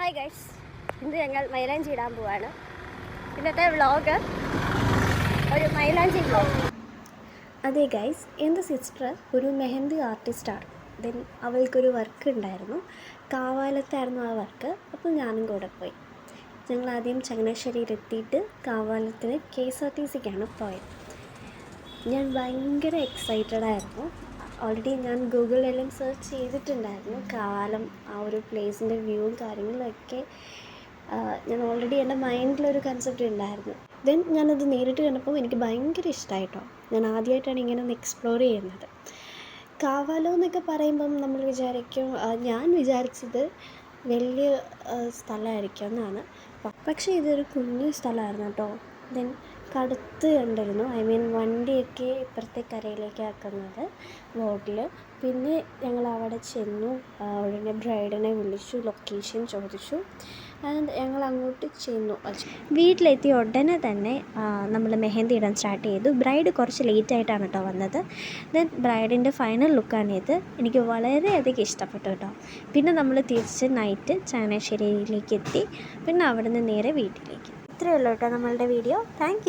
Hi guys ഇന്ന് ഞങ്ങൾ മൈലാഞ്ചി ഇടാൻ പോവാണ്. ഇന്നത്തെ വ്ളോഗ് ഒരു മൈലാഞ്ചി അതെ ഗൈസ് എന്റെ സിസ്റ്റർ ഒരു മെഹന്തി ആർട്ടിസ്റ്റാണ് ദെൻ അവൾക്കൊരു വർക്ക് ഉണ്ടായിരുന്നു. കാവാലത്തായിരുന്നു ആ വർക്ക് അപ്പോൾ ഞാനും കൂടെ പോയി. ഞങ്ങൾ ആദ്യം ചങ്ങനാശ്ശേരിയിൽ എത്തിയിട്ട് കാവാലത്തിന് കെ എസ് ആർ ടി സിക്കാണ് പോയത്. ഞാൻ ഭയങ്കര എക്സൈറ്റഡ് ആയിരുന്നു. ഓൾറെഡി ഞാൻ ഗൂഗിളിലെല്ലാം സെർച്ച് ചെയ്തിട്ടുണ്ടായിരുന്നു. കാലം ആ ഒരു പ്ലേസിന്റെ വ്യൂവും കാര്യങ്ങളൊക്കെ ഞാൻ ഓൾറെഡി എന്റെ മൈൻഡിലൊരു കൺസെപ്റ്റ് ഉണ്ടായിരുന്നു. ദെൻ ഞാനത് നേരിട്ട് കണ്ടപ്പോൾ എനിക്ക് ഭയങ്കര ഇഷ്ടമായിട്ടോ ഞാൻ ആദ്യമായിട്ടാണ് ഇങ്ങനെ ഒന്ന് എക്സ്പ്ലോർ ചെയ്യുന്നത്. കാവാലം എന്നൊക്കെ പറയുമ്പം നമ്മൾ വിചാരിക്കും ഞാൻ വിചാരിച്ചത് വലിയ സ്ഥലമായിരിക്കും എന്നാണ് പക്ഷേ ഇതൊരു കുഞ്ഞു സ്ഥലമായിരുന്നു കേട്ടോ. ദെൻ കടുത്ത് കണ്ടിരുന്നു. ഐ മീൻ വണ്ടിയൊക്കെ ഇപ്പുറത്തെ കരയിലേക്ക് ആക്കുന്നത് ബോട്ടിൽ പിന്നെ ഞങ്ങൾ അവിടെ ചെന്നു ഉടനെ ബ്രൈഡിനെ വിളിച്ചു ലൊക്കേഷൻ ചോദിച്ചു. ഞങ്ങൾ അങ്ങോട്ട് ചെന്നു. വീട്ടിലെത്തി ഉടനെ തന്നെ നമ്മൾ മെഹന്തി ഇടാൻ സ്റ്റാർട്ട് ചെയ്തു. ബ്രൈഡ് കുറച്ച് ലേറ്റ് ആയിട്ടാണ് കേട്ടോ വന്നത്. ദെൻ ബ്രൈഡിന്റെ ഫൈനൽ ലുക്കാണ് ഇത്. എനിക്ക് വളരെയധികം ഇഷ്ടപ്പെട്ടു കേട്ടോ പിന്നെ നമ്മൾ തിരിച്ച് നൈറ്റ് ചങ്ങനാശ്ശേരിയിലേക്ക് എത്തി. പിന്നെ അവിടെ നിന്ന് നേരെ വീട്ടിലേക്ക്. ഇത്രയേ ഉള്ളൂ കേട്ടോ നമ്മളുടെ വീഡിയോ. താങ്ക്